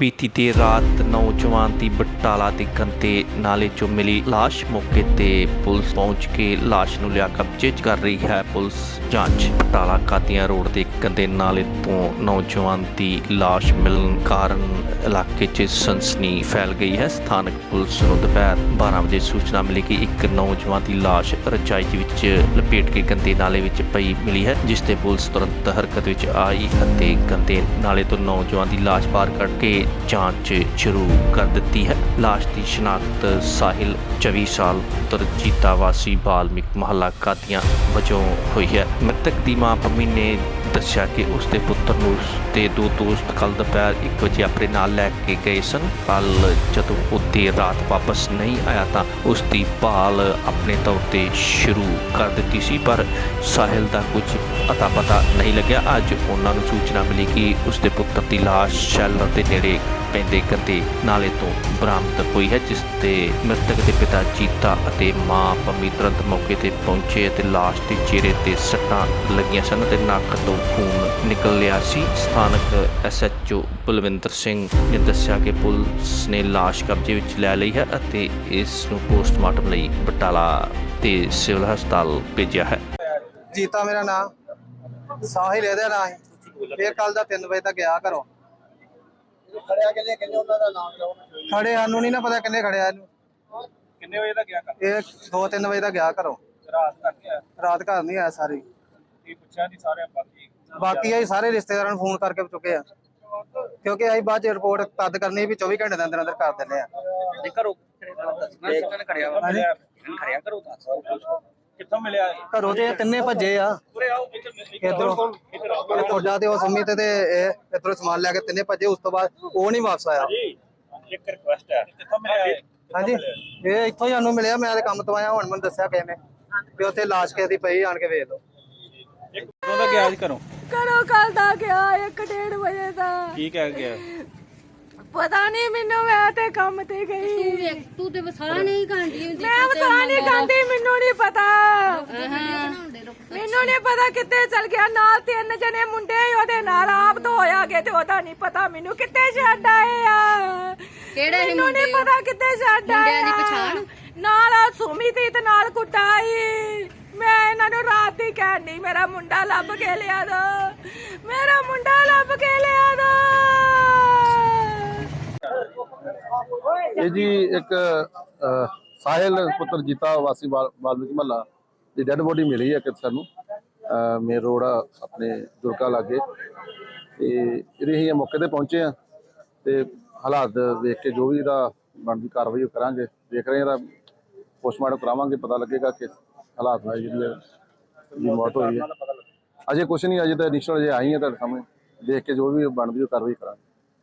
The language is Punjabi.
ਬੀਤੀ ਦੇਰ ਰਾਤ ਨੌਜਵਾਨ ਦੀ ਬਟਾਲਾ ਦੇ ਕੰਤੇ ਨਾਲੇ ਚੋਂ ਮਿਲੀ ਲਾਸ਼ ਮੌਕੇ ਤੇ ਪੁਲਿਸ ਪਹੁੰਚ ਕੇ ਲਾਸ਼ ਨੂੰ ਲਿਆ ਕਬਜ਼ੇ 'ਚ ਕਰ ਰਹੀ ਹੈ ਪੁਲਿਸ ਜਾਂਚ। ਬਟਾਲਾ ਕਾਦੀਆਂ ਰੋਡ ਦੇ ਕੰਦੇ ਨਾਲੇ ਤੋਂ ਨੌਜਵਾਨ ਦੀ ਲਾਸ਼ ਮਿਲਣ ਕਾਰਨ ਇਲਾਕੇ 'ਚ ਸਨਸਨੀ ਫੈਲ ਗਈ ਹੈ। ਸਥਾਨਕ ਪੁਲਿਸ ਨੂੰ ਦੁਪਹਿਰ 12 ਵਜੇ ਸੂਚਨਾ ਮਿਲੀ ਕਿ ਇੱਕ ਨੌਜਵਾਨ ਦੀ ਲਾਸ਼ ਰਜਾਈ ਦੇ ਵਿੱਚ ਲਪੇਟ ਕੇ ਗੰਦੇ ਨਾਲੇ ਵਿੱਚ ਪਈ ਮਿਲੀ ਹੈ, ਜਿਸ ਤੇ ਪੁਲਿਸ ਤੁਰੰਤ ਹਰਕਤ ਵਿੱਚ ਆਈ ਅਤੇ ਗੰਦੇ ਨਾਲੇ ਤੋਂ ਨੌਜਵਾਨ ਦੀ ਲਾਸ਼ ਬਾਹਰ ਕੱਢ ਕੇ ਜਾਂਚ ਸ਼ੁਰੂ ਕਰ ਦਿੱਤੀ ਹੈ। ਲਾਸ਼ ਦੀ ਸ਼ਨਾਖਤ ਸਾਹਿਲ 24 ਸਾਲ ਪੁੱਤਰ ਜੀਤਾ ਵਾਸੀ ਬਾਲਮਿਕ ਮਹੱਲਾ ਕਾਦੀਆਂ ਵਜੋਂ ਹੋਈ ਹੈ। ਮ੍ਰਿਤਕ ਦੀ ਮਾਂ ਪੰਮੀ ਨੇ ਦੱਸਿਆ ਕਿ ਉਸ ਦੇ ਪੁੱਤਰ ਪੁੱਤਰ ਨੂੰ ਉਸ ਦੋ ਦੋਸਤ ਕੱਲ ਦੁਪਹਿਰ 1 ਵਜੇ ਆਪਣੇ ਨਾਲ ਲੈ ਕੇ ਗਏ ਸਨ। ਕੱਲ ਜਦੋਂ ਉਹ ਦੇਰ ਰਾਤ ਵਾਪਸ ਨਹੀਂ ਆਇਆ ਤਾਂ ਉਸ ਦੀ ਭਾਲ ਆਪਣੇ ਤੌਰ ਤੇ ਸ਼ੁਰੂ ਕਰ ਦਿੱਤੀ ਸੀ, ਪਰ ਸਾਹਿਲ ਦਾ ਕੁਝ ਅਤਾ ਪਤਾ ਨਹੀਂ ਲੱਗਿਆ। ਅੱਜ ਉਹਨਾਂ ਨੂੰ ਸੂਚਨਾ ਮਿਲੀ ਕਿ ਉਸ ਦੇ ਪੁੱਤਰ ਦੀ ਲਾਸ਼ ਸ਼ੈਲਰ ਦੇ ਨੇੜੇ ਪੈਂਦੇ ਗੰਦੇ ਨਾਲੇ ਤੋਂ ਬਰਾਮਦ ਹੋਈ ਹੈ, ਜਿਸ ਤੇ ਮ੍ਰਿਤਕ ਦੇ ਪਿਤਾ ਜੀਤਾ ਅਤੇ ਮਾਂ ਪੰਮੀ ਤੁਰੰਤ ਮੌਕੇ ਤੇ ਪਹੁੰਚੇ ਅਤੇ ਲਾਸ਼ ਦੇ ਚਿਹਰੇ ਤੇ ਸੱਟਾਂ ਲੱਗੀਆਂ ਸਨ ਤੇ ਨੱਕ ਤੋਂ ਖੂਨ ਨਿਕਲ ਲਿਆ। ਸੀ ਸਥਾਨਕ ਐਸਐਚਓ ਬਲਵਿੰਦਰ ਸਿੰਘ ਨੇ ਦੱਸਿਆ ਕਿ ਪੁਲਿਸ ਨੇ ਲਾਸ਼ ਕਬਜ਼ੇ ਵਿੱਚ ਲੈ ਲਈ ਹੈ ਅਤੇ ਇਸ ਨੂੰ ਪੋਸਟਮਾਰਟਮ ਲਈ ਬਟਾਲਾ ਤੇ ਸਿਵਲ ਹਸਪਤਾਲ ਭੇਜਿਆ ਹੈ। ਜੀਤਾ ਮੇਰਾ ਨਾਮ। ਸਾਹਿਲ ਇਹਦਾ ਨਾਂ ਹੈ। ਇਹ ਕੱਲ ਦਾ 3 ਵਜੇ ਤੱਕ ਗਿਆ ਘਰੋਂ। ਖੜਿਆ ਕਿੰਨੇ ਕਿੰਨੇ ਉਹਨਾਂ ਦਾ ਨਾਮ ਲਓ ਖੜੇ ਸਾਨੂੰ ਨਹੀਂ ਨਾ ਪਤਾ ਕਿੰਨੇ ਖੜਿਆ ਇਹਨੂੰ। ਕਿੰਨੇ ਵਜੇ ਦਾ ਗਿਆ ਕਰ ਇਹ 2-3 ਵਜੇ ਤੱਕ ਗਿਆ ਘਰੋਂ। ਰਾਤ ਤੱਕ ਰਾਤ ਘਰ ਨਹੀਂ ਆਇਆ ਸਾਰੀ। ਕੀ ਪੁੱਛਿਆ ਨਹੀਂ ਸਾਰੇ ਬਾਕੀ? ਬਾਕੀ ਅਸੀਂ ਸਾਰੇ ਰਿਸ਼ਤੇਦਾਰਾਂ ਨੂੰ ਫੋਨ ਕਰਕੇ ਚੁੱਕੇ ਆ। ਕਿਉਂਕਿ ਅਸੀਂ ਬਾਅਦ ਚ ਰਿਪੋਰਟ ਤਦ ਕਰਨੀ ਵੀ 24 ਘੰਟੇ ਦੇ ਅੰਦਰ ਅੰਦਰ ਕਰ ਦਿੰਦੇ ਆ। ਘਰੋਂ ਕਰੋ ਕਿੱਥੋਂ ਮਿਲਿਆ ਤੇ ਇਹ ਤਿੰਨੇ ਭੱਜੇ ਆ। ਇੱਧਰ ਤੁਹਾਡਾ ਤੇ ਉਹ ਸੰਮਿਤ ਤੇ ਇਹ ਇਧਰੋਂ ਸਮਾਨ ਲੈ ਕੇ ਤਿੰਨੇ ਭੱਜੇ ਉਸ ਤੋਂ ਬਾਅਦ ਉਹ ਨਹੀਂ ਵਾਪਸ ਆਇਆ। ਜੀ ਇੱਕ ਰਿਕੁਐਸਟ ਹੈ ਕਿੱਥੋਂ ਮਿਲਿਆ ਇਹ? ਹਾਂਜੀ। ਇਹ? ਇੱਥੋਂ ਹੀ ਸਾਨੂੰ ਮਿਲਿਆ ਮੈਂ ਤੇ ਕੰਮ ਤੋਂ ਆਇਆ ਹੁਣ ਮੈਨੂੰ ਦੱਸਿਆ ਕਿਸੇ ਨੇ। ਵੀ ਉੱਥੇ ਲਾਸ਼ ਕਿਸੇ ਦੀ ਪਈ ਆਣ ਕੇ ਵੇਖ ਲਓ। ਇੱਕ ਦਾ ਗਿਆ ਘਰੋਂ। ਕਰੋ ਕੱਲ ਦਾ ਗਿਆ 1:30 ਵਜੇ ਦਾ। ਕੀ ਕਹਿ ਗਿਆ? ਪਤਾ ਨਹੀਂ ਮੈਨੂੰ ਮੈਂ ਤੇ ਕੰਮ ਤੇ ਗਈ। ਤੂੰ ਵੇਖ ਤੂੰ ਤੇ ਵਸਾ ਨਹੀਂ ਖਾਂਦੀ ਹੁੰਦੀ ਮੈਂ ਵਸਾ ਨਹੀਂ ਖਾਂਦੀ ਮੈਨੂੰ ਨਹੀਂ ਪਤਾ। ਮੈਨੂੰ ਨਹੀਂ ਪਤਾ ਕਿੱਥੇ ਚਲ ਗਿਆ ਨਾਲ ਤਿੰਨ ਜਣੇ ਮੁੰਡੇ ਸੀ ਉਹਦੇ ਨਾਲ ਆਪ ਤੋਂ ਹੋਇਆ ਗਏ ਤੇ ਉਹਦਾ ਨਹੀਂ ਪਤਾ ਮੈਨੂੰ ਕਿੱਥੇ ਛੱਡ ਆਏ ਆ। ਕਿਹੜੇ ਸੀ ਮੈਨੂੰ ਨਹੀਂ ਮੁੰਡੇ? ਪਤਾ ਕਿੱਥੇ ਛੱਡ ਆਏ ਮੁੰਡਿਆਂ ਦੀ ਆ। ਪਛਾਣ? ਨਾਲ ਆ ਸੁਮੀ ਤੇ ਨਾਲ ਕੁੱਟਾਈ ਮੈਂ ਇਹਨਾਂ ਨੂੰ ਰਾਤ ਹੀ ਕਹਿਣੀ ਮੇਰਾ ਮੁੰਡਾ ਲੱਭ ਕੇ ਲਿਆ ਦੋ। ਮੇਰਾ ਮੁੰਡਾ ਲੱਭ ਕੇ ਲਿਆ ਦੋ। ਇਹ ਜੀ ਇੱਕ ਸਾਹਿਲ ਪੁੱਤਰ ਜੀਤਾ ਵਾਸੀ ਵਾਲਮੀਕ ਮਹੱਲਾ ਦੀ ਡੈੱਡ ਬੋਡੀ ਮਿਲੀ ਹੈ ਕਿ ਸਾਨੂੰ। ਮੇਨ ਰੋਡ ਆਪਣੇ ਦੁਰਗਾ ਲਾਗੇ। ਤੇ ਇਹਦੇ ਅਸੀਂ ਮੌਕੇ ਤੇ ਪਹੁੰਚੇ ਆ ਤੇ ਹਾਲਾਤ ਵੇਖ ਕੇ ਜੋ ਵੀ ਇਹਦਾ ਬਣਦੀ ਕਾਰਵਾਈ ਉਹ ਕਰਾਂਗੇ। ਦੇਖ ਰਹੇ ਹਾਂ ਇਹਦਾ ਪੋਸਟਮਾਰਟਮ ਕਰਾਵਾਂਗੇ, ਪਤਾ ਲੱਗੇਗਾ ਕਿ ਹਾਲਾਤ ਨਾਲ ਜਿਹੜੀ ਦੀ ਮੌਤ ਹੋਈ ਹੈ। ਅਜੇ ਕੁਝ ਨਹੀਂ, ਅਜੇ ਤਾਂ ਇਨੀਸ਼ੀਅਲ ਜੇ ਆਈ ਹੈ ਤੁਹਾਡੇ ਸਾਹਮਣੇ। ਦੇਖ ਕੇ ਜੋ ਵੀ ਬਣਦੀ ਉਹ ਕਾਰਵਾਈ ਕਰਾਂਗੇ।